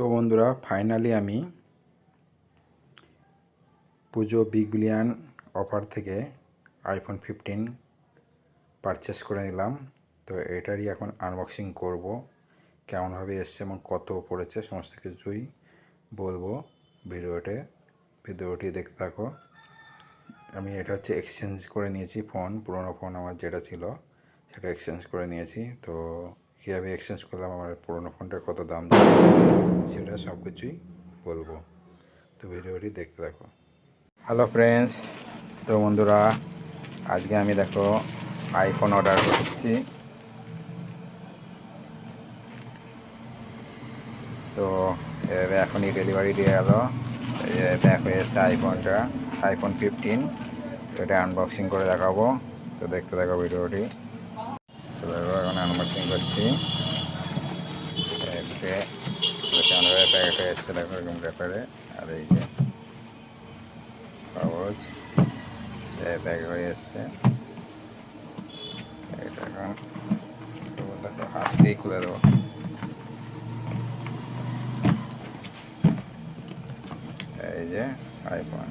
তো বন্ধুরা ফাইনালি আমি পুজো বিগ বিলিয়ন অফার থেকে আইফোন ফিফটিন পারচেস করে নিলাম। তো এটারই এখন আনবক্সিং করব। কেমনভাবে এসছে এবং কত পড়েছে, সমস্ত কিছুই বলব ভিডিওতে। ভিডিওটি দেখতে থাকো। আমি এটা হচ্ছে এক্সচেঞ্জ করে নিয়েছি ফোন পুরোনো ফোন আমার যেটা ছিল, সেটা এক্সচেঞ্জ করে নিয়েছি। তো কীভাবে এক্সচেঞ্জ করলাম আমার পুরোনো ফোনটার কত দাম সেটা সব কিছুই বলব। তো ভিডিওটি দেখতে থাকো। হ্যালো ফ্রেন্ডস তো বন্ধুরা, আজকে আমি দেখো আইফোন অর্ডার করছি। তো এখনই ডেলিভারি দিয়ে গেল ব্যাক এসছে আইফোনটা আইফোন ফিফটিন তো এটা আনবক্সিং করে দেখাবো। তো দেখতে দেখো ভিডিওটি তো দেখো এখন আনবক্সিং করছি। হয়ে এরকম ব্যাপারে। আর এই যে কাগজ প্যাকেট হয়ে এসছে। এটা এখন হাত দিয়ে খুলে দেবো। এই যে আইফোন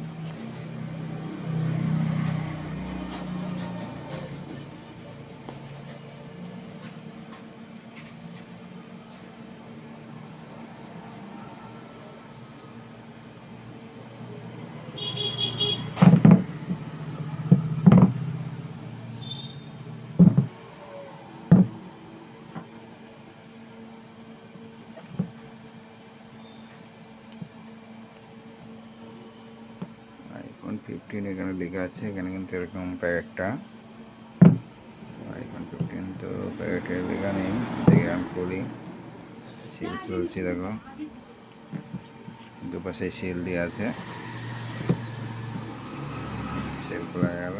ফিফটিন এখানে লেখা আছে, এখানে কিন্তু এরকম প্যাকেটটা। আইফোন ফিফটিন তো প্যাকেটে লেখা নেই, দেখে আমি খুলি। সিল খুলছি, দেখো। দুপাশে সিল দিয়ে আছে। সিল খোলা গেল।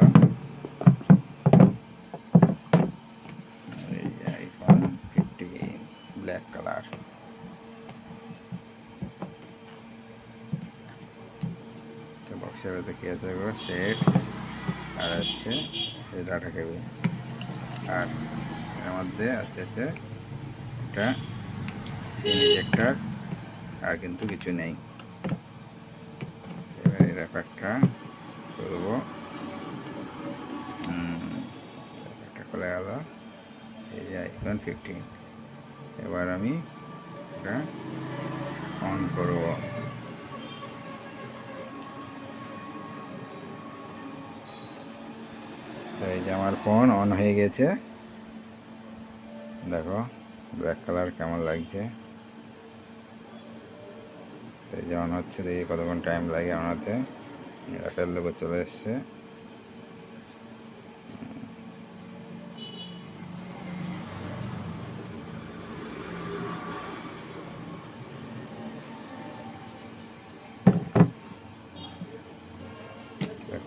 ব্ল্যাক কালার ভেতরে কী আছে গো সেট আর হচ্ছে ডাটা কেবিল আর এর মধ্যে আছে আছে একটা সিম ইজেক্টার আর কিন্তু কিছু নেই। এবার এই র্যাপারটা করব। র্যাপারটা খুলে গেল। এই যে আইফোন ফিফটিন এবার আমি এটা অন করব তো এই যে আমার ফোন অন হয়ে গেছে। দেখো ব্ল্যাক কালার কেমন লাগছে? তো এই যে অন হচ্ছে, দেখি কতক্ষণ টাইম লাগে অন হতে। অ্যাপেল লোগো চলে এসছে।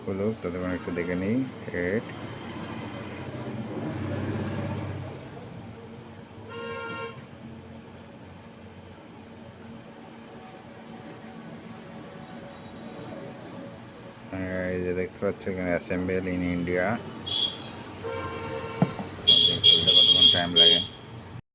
খুলুক, ততক্ষণ একটু দেখে নিই। হেড এই যে দেখতে পাচ্ছ এখানে অ্যাসেম্বল ইন ইন্ডিয়া কতক্ষণ টাইম লাগে